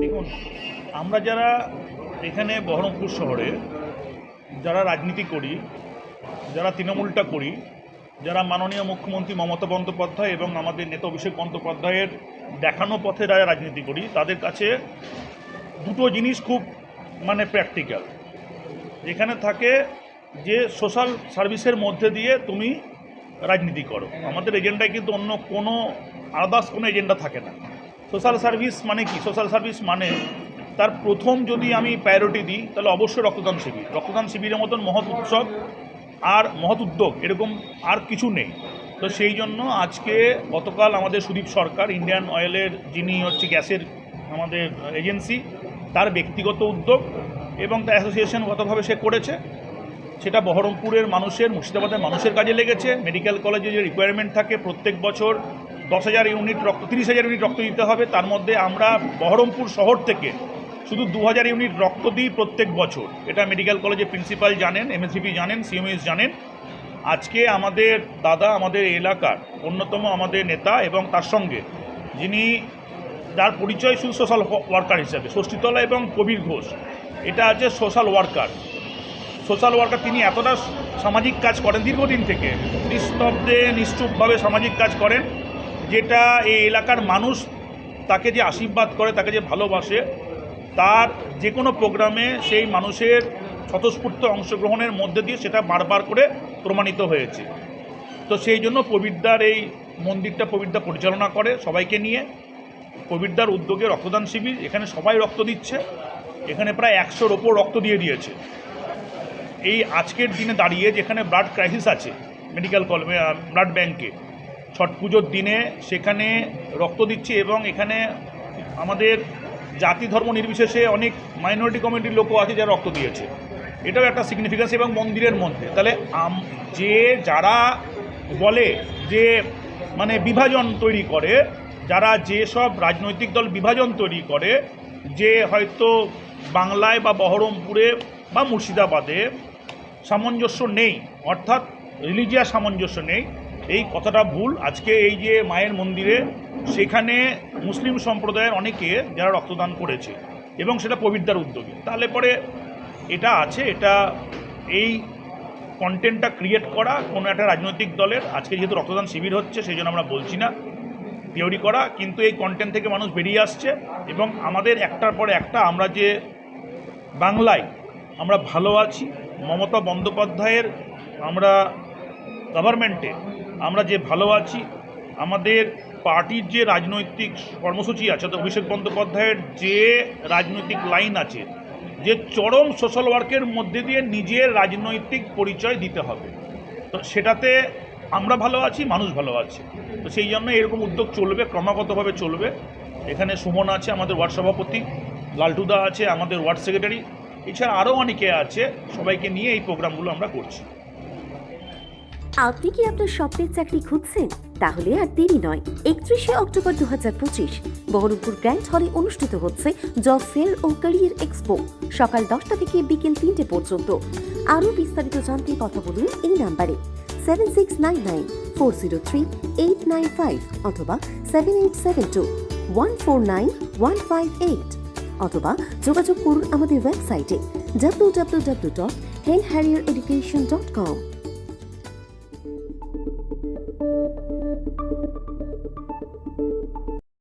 দেখুন, আমরা যারা এখানে বহরমপুর শহরে, যারা রাজনীতি করি, যারা তৃণমূলটা করি, যারা মাননীয় মুখ্যমন্ত্রী মমতা বন্দ্যোপাধ্যায় এবং আমাদের নেতা অভিষেক বন্দ্যোপাধ্যায়ের দেখানো পথে যারা রাজনীতি করি, তাদের কাছে দুটো জিনিস খুব মানে প্র্যাকটিক্যাল এখানে থাকে যে সোশ্যাল সার্ভিসের মধ্যে দিয়ে তুমি রাজনীতি করো। আমাদের এজেন্ডায় কিন্তু অন্য কোনো আদার্স কোনো এজেন্ডা থাকে না। সোশ্যাল সার্ভিস মানে কি? সোশ্যাল সার্ভিস মানে তার প্রথম যদি আমি প্রায়োরিটি দিই, তাহলে অবশ্যই রক্তদান শিবির। রক্তদান শিবিরের মতন মহৎ উৎসব আর মহৎ উদ্যোগ, এরকম আর কিছু নেই। তো সেই জন্য আজকে গতকাল আমাদের সুদীপ সরকার ইন্ডিয়ান অয়েলের যিনি হচ্ছে গ্যাসের আমাদের এজেন্সি তার ব্যক্তিগত উদ্যোগ এবং তার অ্যাসোসিয়েশনগতভাবে সে করেছে। সেটা বহরমপুরের মানুষের, মুর্শিদাবাদের মানুষের কাজে লেগেছে। মেডিকেল কলেজে যে রিকোয়ারমেন্ট থাকে প্রত্যেক বছর দশ হাজার ইউনিট রক্ত, তিরিশ হাজার ইউনিট রক্ত দিতে হবে। তার মধ্যে আমরা বহরমপুর শহর থেকে শুধু দু হাজার ইউনিট রক্ত দিই প্রত্যেক বছর। এটা মেডিকেল কলেজের প্রিন্সিপাল জানেন এমএসিপি জানেন সিএমএস জানেন। আজকে আমাদের দাদা আমাদের এলাকার অন্যতম আমাদের নেতা এবং তার সঙ্গে যিনি যার পরিচয় শুধু সোশ্যাল ওয়ার্কার হিসাবে, ষষ্ঠীতলা এবং কবির ঘোষ। এটা আছে সোশ্যাল ওয়ার্কার সোশ্যাল ওয়ার্কার, তিনি এতটা সামাজিক কাজ করেন দীর্ঘদিন থেকে, নিস্তব্ধে, নিশ্চুপভাবে সামাজিক কাজ করেন, যেটা এই এলাকার মানুষ তাকে যে আশীর্বাদ করে, তাকে যে ভালোবাসে, তার যে কোনো প্রোগ্রামে সেই মানুষের স্বতঃস্ফূর্ত অংশগ্রহণের মধ্যে দিয়ে সেটা বারবার করে প্রমাণিত হয়েছে। তো সেই জন্য পবিদ্রার এই মন্দিরটা পবিদ্রা পরিচালনা করে সবাইকে নিয়ে। পবিদ্রার উদ্যোগে রক্তদান শিবির, এখানে সবাই রক্ত দিচ্ছে, এখানে প্রায় একশোর ওপর রক্ত দিয়ে দিয়েছে। এই আজকের দিনে দাঁড়িয়ে যেখানে ব্লাড ক্রাইসিস আছে মেডিকেল কল ব্লাড ব্যাংকে ছট পুজোর দিনে সেখানে রক্ত দিচ্ছে এবং এখানে আমাদের জাতি ধর্ম নির্বিশেষে অনেক মাইনরিটি কমিউনিটির লোকও আছে যারা রক্ত দিয়েছে। এটাও একটা সিগনিফিকেন্স এবং মন্দিরের মধ্যে। তাহলে আম- যে যারা বলে যে মানে বিভাজন তৈরি করে, যারা যেসব রাজনৈতিক দল বিভাজন তৈরি করে, যে হয়তো বাংলায় বা বহরমপুরে বা মুর্শিদাবাদে সামঞ্জস্য নেই, অর্থাৎ রিলিজিয়াস সামঞ্জস্য নেই। এই কথাটা ভুল। আজকে এই যে মায়ের মন্দিরে, সেখানে মুসলিম সম্প্রদায়ের অনেকে যারা রক্তদান করেছে এবং সেটা পবিত্রার উদ্যোগে। তাহলে পরে এটা আছে, এটা এই কন্টেন্টটা ক্রিয়েট করা কোনো একটা রাজনৈতিক দলের। আজকে যেহেতু রক্তদান শিবির হচ্ছে সেই জন্য আমরা বলছি না থিওরি করা। কিন্তু এই কন্টেন্ট থেকে মানুষ বেরিয়ে আসছে এবং আমাদের একটার পর একটা আমরা যে বাংলায় আমরা ভালো আছি। মমতা বন্দ্যোপাধ্যায়ের আমরা গভর্নমেন্টে আমরা যে ভালো আছি, আমাদের পার্টির যে রাজনৈতিক কর্মসূচি আছে, অর্থাৎ অভিষেক বন্দ্যোপাধ্যায়ের যে রাজনৈতিক লাইন আছে, যে চরম সোশ্যাল ওয়ার্কের মধ্যে দিয়ে নিজের রাজনৈতিক পরিচয় দিতে হবে। তো সেটাতে আমরা ভালো আছি, মানুষ ভালো আছে। তো সেই জন্য এরকম উদ্যোগ চলবে, ক্রমাগতভাবে চলবে। এখানে সুমন আছে, আমাদের ওয়ার্ড সভাপতি। লালটুদা আছে, আমাদের ওয়ার্ড সেক্রেটারি এছাড়া আরও অনেকে আছে, সবাইকে নিয়ে এই প্রোগ্রামগুলো আমরা করছি। আপনি কি আপনার স্বপ্নের চাকরি খুঁজছেন? তাহলে আর দেরি নয়। একত্রিশে অক্টোবর দু হাজার পঁচিশ, বহরমপুর গ্র্যান্ড হলে অনুষ্ঠিত হচ্ছে জব ফেয়ার ও ক্যারিয়ার এক্সপো, সকাল দশটা থেকে বিকেল তিনটে পর্যন্ত। আরও বিস্তারিত জানতে কথা বলুন এই নাম্বারে। Seven six nine nine four zero three eight nine five অথবা seven eight seven two one four nine one five eight. অথবা যোগাযোগ করুন আমাদের ওয়েবসাইটে W W W dot hen harrier education dot com